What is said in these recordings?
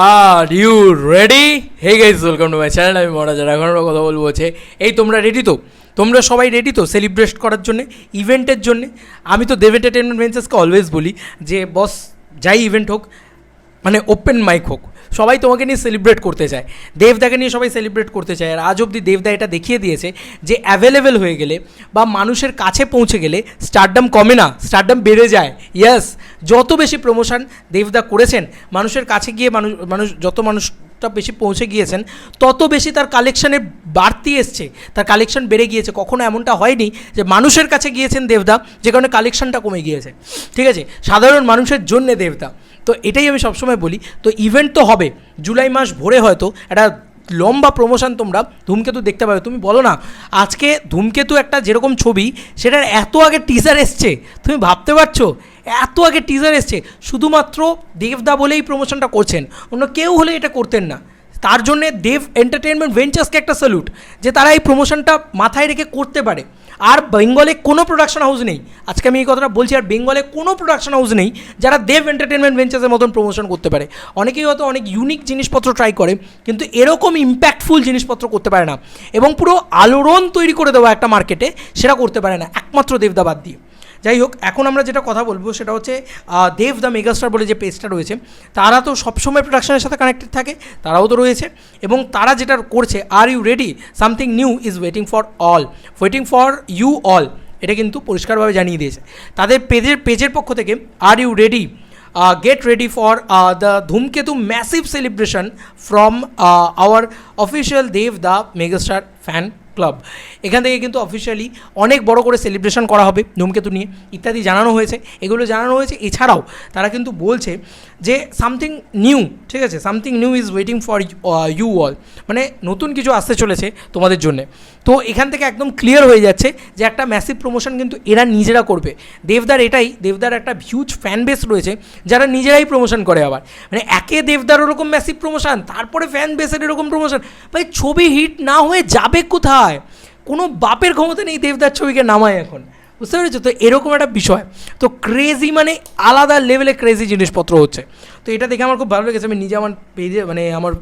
Are you ready hey guys welcome to my channel আমি মহারাজা এখন আমরা কথা বলব হচ্ছে, এই তোমরা রেডি তো? তোমরা সবাই রেডি তো? সেলিব্রেট করার জন্যে? ইভেন্টের জন্যে? আমি তো দেব এন্টারটেনমেন্ট ভেঞ্চার্সকে অলওয়েজ বলি যে বস যাই ইভেন্ট হোক মানে ওপেন মাইক হোক। সবাই তোমাকে নিয়ে সেলিব্রেট করতে চায়। দেবদাকে নিয়ে সবাই সেলিব্রেট করতে চায়। আর আজ অবধি দেবদা এটা দেখিয়ে দিয়েছে যে অ্যাভেলেবেল হয়ে গেলে বা মানুষের কাছে পৌঁছে গেলে স্টারডাম কমে না স্টারডাম বেড়ে যায়। ইয়াস যত বেশি প্রমোশন দেবদা করেছেন, মানুষের কাছে গিয়ে মানুষ মানুষ, যত মানুষটা বেশি পৌঁছে গিয়েছেন, তত বেশি তার কালেকশানের বাড়তি এসছে। তার কালেকশন বেড়ে গিয়েছে। কখনো এমনটা হয়নি যে মানুষের কাছে গিয়েছেন দেবদা, যে কারণে কালেকশনটা কমে গিয়েছে। ঠিক আছে? সাধারণ মানুষের জন্যে দেবদা। তো এটাই আমি সবসময় বলি। তো ইভেন্ট তো হবে। জুলাই মাস ভোরে হয়তো একটা লম্বা প্রমোশন তোমরা ধূমকেতু দেখতে পাবে। তুমি বলো না, আজকে ধূমকেতু একটা যেরকম ছবি, সেটার এত আগে টিজার এসছে। তুমি ভাবতে পারছ? এত আগে টিজার এসছে। শুধুমাত্র দেবদা বলেই প্রমোশনটা করছেন। অন্য কেউ হলে এটা করতেন না। তার জন্যে দেব এন্টারটেনমেন্ট ভেঞ্চার্সকে একটা স্যালুট যে তারা এই প্রমোশনটা মাথায় রেখে করতে পারে। আর বেঙ্গলে কোনো প্রোডাকশন হাউস নেই। আজকে আমি এই কথাটা বলছি, আর বেঙ্গলে কোনো প্রোডাকশন হাউস নেই যারা দেব এন্টারটেনমেন্ট ভেঞ্চার্সের মতন প্রমোশন করতে পারে। অনেকেই হয়তো অনেক ইউনিক জিনিসপত্র ট্রাই করে, কিন্তু এরকম ইম্প্যাক্টফুল জিনিসপত্র করতে পারে না। এবং পুরো আলোড়ন তৈরি করে দেওয়া একটা মার্কেটে সেটা করতে পারে না। একমাত্র দেবদাবাদ দিয়ে। যাই হোক, এখন আমরা যেটা কথা বলব সেটা হচ্ছে দেব দ্য মেগাস্টার বলে যে পেজটা রয়েছে, তারা তো সবসময় প্রোডাকশনের সাথে কানেক্টেড থাকে, তারাও তো রয়েছে, এবং তারা যেটা করছে are you ready something new is waiting for all waiting for you all এটা কিন্তু পরিষ্কারভাবে জানিয়ে দিয়েছে। তাদের পেজের পেজের পক্ষ থেকে are you ready get ready for the Dhumketu massive celebration from our official Dev the megastar fan club. এখান থেকে কিন্তু অফিসিয়ালি অনেক বড় করে সেলিব্রেশন করা হবে, ধূমকেতু নিয়ে ইত্যাদি জানানো হয়েছে। এগুলো জানানো হয়েছে। এছাড়াও তারা কিন্তু বলছে যে সামথিং নিউ ঠিক আছে? Something new is waiting for you all মানে নতুন কিছু আসতে চলেছে তোমাদের জন্যে। তো এখান থেকে একদম ক্লিয়ার হয়ে যাচ্ছে যে একটা ম্যাসিভ প্রমোশন কিন্তু এরা নিজেরা করবে। দেবদার এটাই, দেবদার একটা হিউজ ফ্যান বেস রয়েছে, যারা নিজেরাই প্রমোশন করে আবার। মানে একে দেবদার ওরকম ম্যাসিভ প্রমোশন তারপরে ফ্যান বেসের এরকম প্রমোশন ভাই, ছবি হিট না হয়ে যাবে কোথায় কোনো বাপের ক্ষমতা নেই দেবদার ছবিকে নামায় এখন। বুঝতে পেরেছ? তো এরকম একটা বিষয়। তো ক্রেজি মানে আলাদা লেভেলে ক্রেজি জিনিসপত্র হচ্ছে। তো এটা দেখে আমার খুব ভালো লেগেছে। আমি নিজে আমার পেজে মানে আমার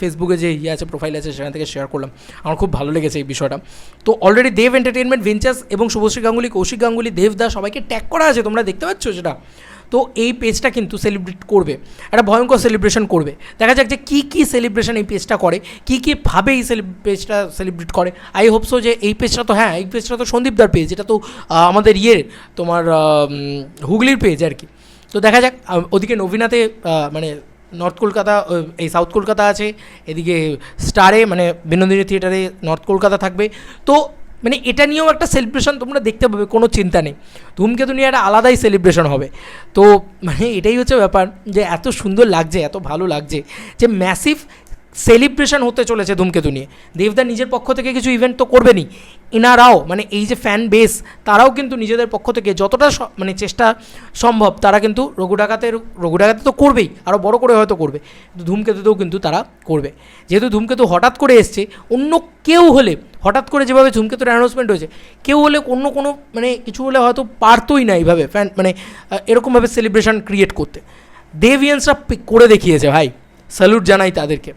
ফেসবুকে যে ইয়ে আছে প্রোফাইল আছে, সেখান থেকে শেয়ার করলাম। আমার খুব ভালো লেগেছে এই বিষয়টা। তো অলরেডি দেব এন্টারটেনমেন্ট ভেঞ্চার্স এবং শুভশ্রী গাঙ্গুলি, কৌশিক গাঙ্গুলি দেবদা সবাইকে ট্যাগ করা আছে। তোমরা দেখতে পাচ্ছ সেটা? তো এই পেজটা কিন্তু সেলিব্রেট করবে। একটা ভয়ঙ্কর সেলিব্রেশন করবে। দেখা যাক যে কী কী সেলিব্রেশন এই পেজটা করে, কী কী ভাবে এই পেজটা সেলিব্রেট করে। আই হোপ সো যে এই পেজটা তো হ্যাঁ এই পেজটা তো সন্দীপদার পেজ এটা তো আমাদের ইয়ের, তোমার হুগলির পেজ আর কি। তো দেখা যাক ওদিকে নবীনাতে মানে নর্থ কলকাতা এই সাউথ কলকাতা আছে, এদিকে স্টারে মানে বিনোদিনী থিয়েটারে নর্থ কলকাতা থাকবে। তো মানে এটা নিয়েও একটা সেলিব্রেশন তোমরা দেখতে পাবে, কোনো চিন্তা নেই। ধূমকেতু নিয়ে একটা আলাদাই সেলিব্রেশন হবে। তো মানে এটাই হচ্ছে ব্যাপার যে এত সুন্দর লাগছে, এত ভালো লাগছে যে ম্যাসিভ সেলিব্রেশন হতে চলেছে ধূমকেতু নিয়ে। দেবদা নিজের পক্ষ থেকে কিছু ইভেন্ট তো করবেনই। এনারাও মানে এই যে ফ্যান বেস তারাও কিন্তু নিজেদের পক্ষ থেকে যতটা মানে চেষ্টা সম্ভব, তারা কিন্তু রঘু ডাকাতের, রঘু ডাকাতে তো করবেই আরও বড় করে হয়তো করবে। ধূমকেতুতেও কিন্তু তারা করবে। যেহেতু ধূমকেতু হঠাৎ করে এসছে, অন্য কেউ হলে, হঠাৎ করে যেভাবে ধূমকেতুর অ্যানাউন্সমেন্ট হয়েছে, কেউ হলে অন্য কোনো মানে কিছু হলে হয়তো পারতোই না এইভাবে ফ্যান মানে এরকমভাবে সেলিব্রেশন ক্রিয়েট করতে। দেভিয়ান্সরা করে দেখিয়েছে, ভাই। স্যালুট জানাই তাদেরকে।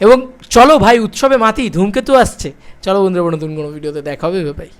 এবং চলো ভাই, উৎসবে মাতি, ধূমকেতু আসছে। চলো বন্ধুরা নতুন কোনো ভিডিওতে দেখা হবে ভাই